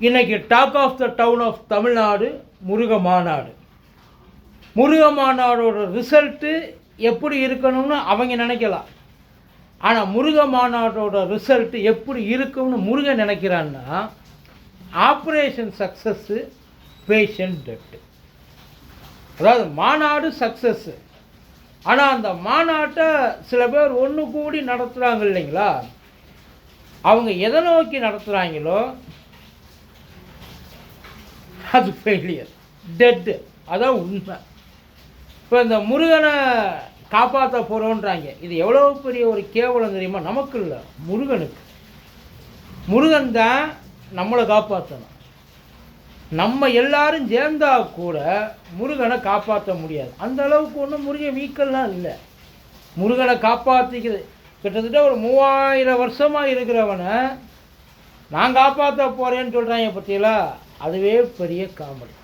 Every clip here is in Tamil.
இன்னைக்கு talk of the town of Tamil Nadu Muruga மாநாடு முருக மாநாடோட ரிசல்ட்டு எப்படி இருக்கணும்னு அவங்க நினைக்கலாம். ஆனால் முருக மாநாட்டோட ரிசல்ட்டு எப்படி இருக்கும்னு முருகன் நினைக்கிறான்னா ஆப்ரேஷன் சக்ஸஸ்ஸு பேஷண்ட் டெட்டு அதாவது மாநாடு சக்ஸஸ்ஸு ஆனால் அந்த மாநாட்டை சில பேர் ஒன்று கூடி நடத்துகிறாங்க இல்லைங்களா? அவங்க எதை நோக்கி நடத்துகிறாங்களோ அது ஃபெயிலியர் டெட்டு அதான் உண்மை. இப்போ இந்த முருகனை காப்பாற்ற போகிறோன்றாங்க இது எவ்வளோ பெரிய ஒரு கேவலம் தெரியுமா? நமக்கு இல்லை. முருகனுக்கு. முருகன் தான் நம்மளை காப்பாற்றணும் நம்ம எல்லாரும் சேர்ந்தா கூட முருகனை காப்பாற்ற முடியாது. அந்த அளவுக்கு ஒன்றும் முருகன் வீக்கெல்லாம் இல்லை. முருகனை காப்பாற்றிக்கிறது கிட்டத்தட்ட ஒரு மூவாயிரம் வருஷமாக இருக்கிறவனை நான் காப்பாற்ற போகிறேன்னு சொல்கிறாங்க பற்றியெல்லாம் அதுவே பெரிய காமெடி.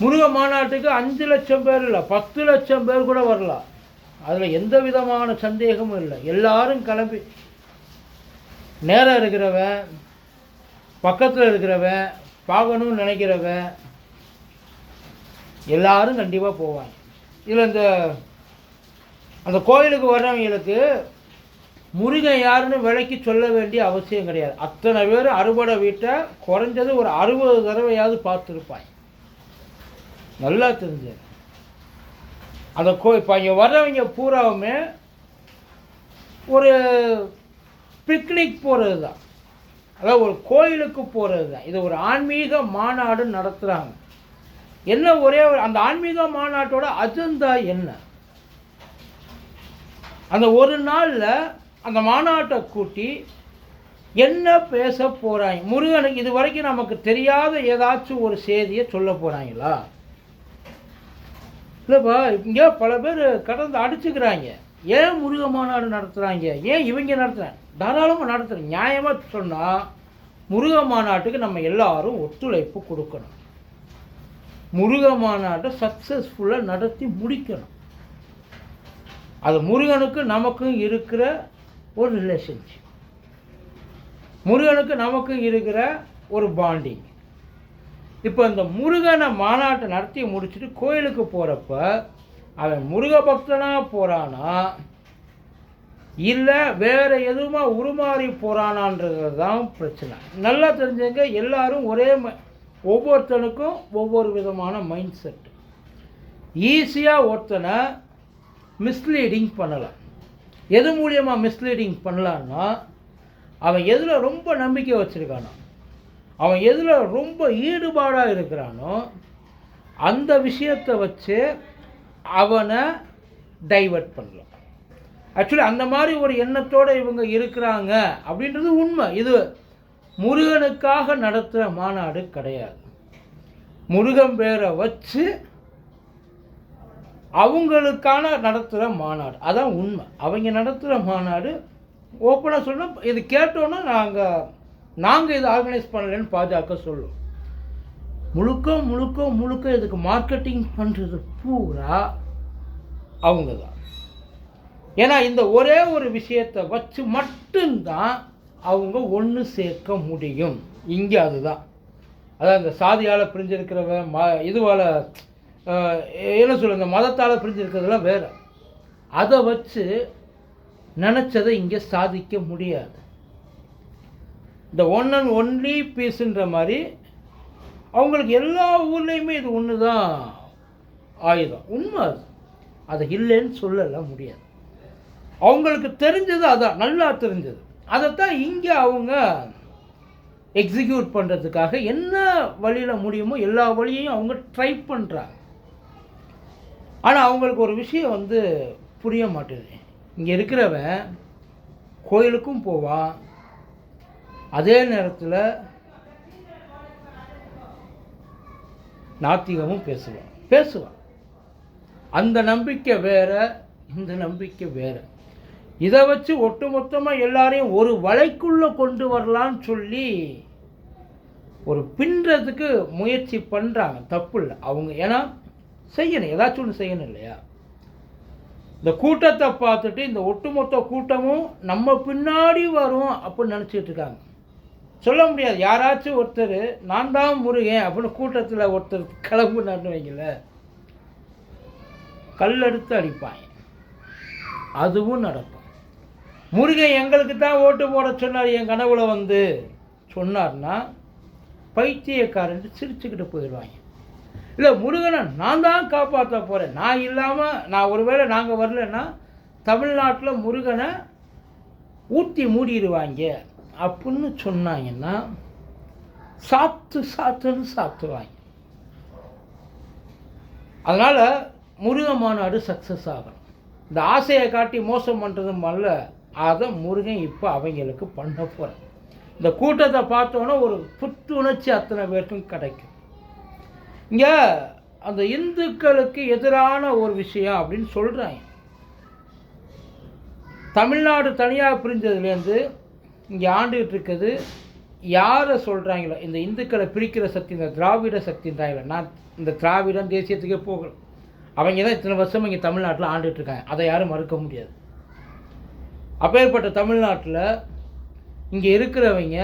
முருக மாநாட்டுக்கு அஞ்சு லட்சம் பேர் இல்லை பத்து லட்சம் பேர் கூட வரலாம் அதில் எந்த விதமான சந்தேகமும் இல்லை. எல்லாரும் கிளம்பி. நேரம் இருக்கிறவன் பக்கத்தில் இருக்கிறவன் பார்க்கணும்னு நினைக்கிறவன் எல்லாரும் கண்டிப்பாக போவாங்க. இதில் இந்த அந்த கோயிலுக்கு வர்றவங்களுக்கு முருகன் யாருன்னு விலைக்கு சொல்ல வேண்டிய அவசியம் கிடையாது. அத்தனை பேர் அறுபடை வீட்டை குறைஞ்சது ஒரு அறுபது தடவையாவது பார்த்துருப்பாங்க நல்லா தெரிஞ்சது. அந்த கோ இப்போ இங்கே வர்றவங்க பூராவுமே ஒரு பிக்னிக் போகிறது தான் அதாவது ஒரு கோயிலுக்கு போகிறது தான் இது ஒரு ஆன்மீக மாநாடு நடத்துகிறாங்க என்ன ஒரே ஒரு அந்த ஆன்மீக மாநாட்டோட அஜெண்டா என்ன? அந்த ஒரு நாளில் அந்த மாநாட்டை கூட்டி என்ன பேச போகிறாங்க முருகனுக்கு இது வரைக்கும் நமக்கு தெரியாத ஏதாச்சும் ஒரு செய்தியை சொல்ல போகிறாங்களா இல்லைப்பா இங்கே பல பேர் கடந்து அடிச்சுக்கிறாங்க. ஏன் முருக மாநாடு நடத்துகிறாங்க ஏன் இவங்க நடத்துகிறாங்க தாராளமாக நடத்துகிறேன் நியாயமாக சொன்னால் முருக மாநாட்டுக்கு நம்ம எல்லாரும் ஒத்துழைப்பு கொடுக்கணும். முருக மாநாட்டை சக்ஸஸ்ஃபுல்லாக நடத்தி முடிக்கணும். அது முருகனுக்கு நமக்கும் இருக்கிற ஒரு ரிலேஷன்ஷிப் முருகனுக்கு நமக்கும் இருக்கிற ஒரு பாண்டிங் இப்போ இந்த முருகனை மாநாட்டை நடத்தி முடிச்சுட்டு கோயிலுக்கு போகிறப்ப அவன் முருக பக்தனாக போகிறானா இல்லை வேறு எதுவுமா உருமாறி போகிறானான்றது தான் பிரச்சனை. நல்லா தெரிஞ்சவங்க எல்லாரும் ஒரே ம ஒவ்வொருத்தனுக்கும் ஒவ்வொரு விதமான மைண்ட் செட் ஈஸியாக ஒருத்தனை மிஸ்லீடிங் பண்ணலாம். எது மூலியமாக மிஸ்லீடிங் பண்ணலான்னா அவன் எதில் ரொம்ப நம்பிக்கை வச்சுருக்கானோ அவன் எதில் ரொம்ப ஈடுபாடாக இருக்கிறானோ அந்த விஷயத்தை வச்சு அவனை டைவர்ட் பண்ணலாம். ஆக்சுவலி அந்த மாதிரி ஒரு எண்ணத்தோடு இவங்க இருக்கிறாங்க அப்படின்றது உண்மை. இது முருகனுக்காக நடத்துகிற மாநாடு கிடையாது. முருகன் பேரை வச்சு அவங்களுக்கான நடத்துகிற மாநாடு. அதான் உண்மை. அவங்க நடத்துகிற மாநாடு ஓப்பனாக சொன்னால் இது கேட்டோன்னா நாங்கள் நாங்கள் இதை ஆர்கனைஸ் பண்ணலன்னு பாஜக சொல்லும். முழுக்க முழுக்க முழுக்க இதுக்கு மார்க்கெட்டிங் பண்ணுறது பூரா அவங்க தான் ஏன்னா இந்த ஒரே ஒரு விஷயத்தை வச்சு மட்டும்தான் அவங்க ஒன்று சேர்க்க முடியும். இங்கே அதுதான். அதான் இந்த சாதியால் பிரிஞ்சிருக்கிறவன் ம இதுவால் என்ன சொல்லுங்க மதத்தால் பிரிஞ்சிருக்கிறதுலாம் வேறு. அதை வச்சு நினச்சதை இங்கே சாதிக்க முடியாது. இந்த ஒன் அண்ட் ஒன்லி பீஸுன்ற மாதிரி அவங்களுக்கு எல்லா ஊர்லேயுமே இது ஒன்று தான் ஆயுதம். உண்மை அது. அதை இல்லைன்னு சொல்லலாம் முடியாது. அவங்களுக்கு தெரிஞ்சது அதான் நல்லா தெரிஞ்சது. அதைத்தான் இங்கே அவங்க எக்ஸிக்யூட் பண்ணுறதுக்காக என்ன வழியில் முடியுமோ எல்லா வழியையும் அவங்க ட்ரை பண்ணுறாங்க ஆனால் அவங்களுக்கு ஒரு விஷயம் வந்து புரிய மாட்டேது இங்கே இருக்கிறவன் கோயிலுக்கும் போவான் அதே நேரத்தில் நாத்திகமும் பேசுவான் பேசுவான் அந்த நம்பிக்கை வேறு இந்த நம்பிக்கை வேறு. இதை வச்சு ஒட்டுமொத்தமாக எல்லாரையும் ஒரு வலைக்குள்ளே கொண்டு வரலான்னு சொல்லி ஒரு பின்றதுக்கு முயற்சி பண்ணுறாங்க தப்பு இல்லை. அவங்க ஏன்னா செய்யணும் ஏதாச்சும் ஒன்று செய்யணும் இல்லையா? இந்த கூட்டத்தை பார்த்துட்டு இந்த ஒட்டுமொத்த கூட்டமும் நம்ம பின்னாடி வரும் அப்படின்னு நினச்சிட்டு இருக்காங்க. சொல்ல முடியாது. யாராச்சும் ஒருத்தர் நான் தான் முருகன் அப்படின்னு கூட்டத்தில் ஒருத்தர் கிளம்புனான்னு வைக்கல கல்லெடுத்து அடிப்பாங்க. அதுவும் நடக்கும். முருகன் எங்களுக்கு தான் ஓட்டு போட சொன்னார் என் கனவுல வந்து. சொன்னார்னா பைத்தியக்காரன் சிரிச்சுக்கிட்டு போயிடுவாங்க. இல்லை முருகனை நான் தான் காப்பாற்ற போகிறேன் நான் இல்லாமல் நான் ஒருவேளை நாங்கள் வரலன்னா தமிழ்நாட்டில் முருகனை ஊற்றி மூடிடுவாங்க. அப்படின்னு சொன்னாங்கன்னா சாத்து சாத்துன்னு சாத்துவாங்க. அதனால் முருக மாநாடு சக்ஸஸ் ஆகணும். இந்த ஆசையை காட்டி மோசம் பண்ணுறதும் அல்ல அதை முருகன் இப்போ அவங்களுக்கு பண்ண போகிறேன் இந்த கூட்டத்தை பார்த்தோன்னே ஒரு புத்துணர்ச்சி அத்தனை பேருக்கும் கிடைக்கும். இங்கே அந்த இந்துக்களுக்கு எதிரான ஒரு விஷயம் அப்படின்னு சொல்கிறாங்க தமிழ்நாடு தனியாக பிரிஞ்சதுலேருந்து இங்கே ஆண்டுகிட்டு இருக்குது யாரை சொல்கிறாங்களோ இந்த இந்துக்களை பிரிக்கிற சக்தி இந்த திராவிட சக்தின்றாங்களோ நான் இந்த திராவிடம் தேசியத்துக்கே போகல. அவங்க தான் இத்தனை வருஷம் இங்கே தமிழ்நாட்டில் ஆண்டுகிட்டு இருக்காங்க அதை யாரும் மறுக்க முடியாது. அப்பேற்பட்ட தமிழ்நாட்டில் இங்கே இருக்கிறவங்க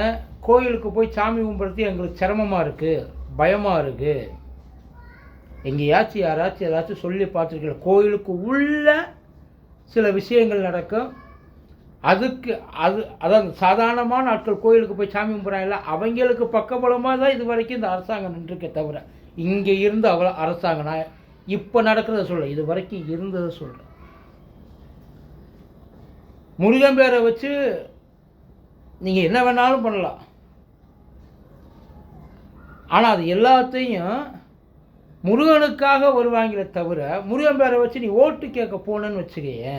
கோயிலுக்கு போய் சாமி கும்பிட்றது எங்களுக்கு சிரமமாக இருக்குது பயமாக இருக்குது எங்கேயாச்சும் யாராச்சும் ஏதாச்சும் சொல்லி பார்த்துருக்கீங்க கோயிலுக்கு உள்ள சில விஷயங்கள் நடக்கும். அதுக்கு அது அதாவது சாதாரணமான ஆட்கள் கோயிலுக்கு போய் சாமி கும்பிட்றாங்கல்ல அவங்களுக்கு பக்கபலமாக தான் இது வரைக்கும் இந்த அரசாங்கம் நின்றுருக்கே தவிர இங்கே இருந்து அவ்வளோ அரசாங்கம் நான் இப்போ நடக்கிறத சொல்ல இது வரைக்கும் இருந்ததை சொல்கிறேன் முருகன் பேரை வச்சு நீங்கள் என்ன வேணாலும் பண்ணலாம். ஆனால் அது எல்லாத்தையும் முருகனுக்காக வருவாங்களே தவிர முருகன் பேரை வச்சு நீ ஓட்டு கேட்க போனேன்னு வச்சுக்கையே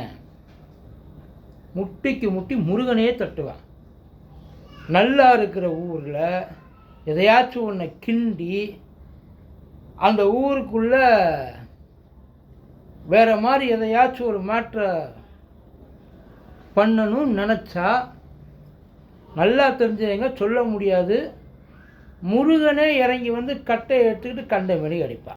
முட்டிக்கு முட்டி முருகனே தட்டுவேன். நல்லா இருக்கிற ஊரில் எதையாச்சும் ஒன்றை கிண்டி அந்த ஊருக்குள்ள வேற மாதிரி எதையாச்சும் ஒரு மாற்ற பண்ணணும்னு நினச்சா நல்லா தெரிஞ்சவங்க சொல்ல முடியாது. முருகனே இறங்கி வந்து கட்டை எடுத்துக்கிட்டு கண்ட மணி அடிப்பான்.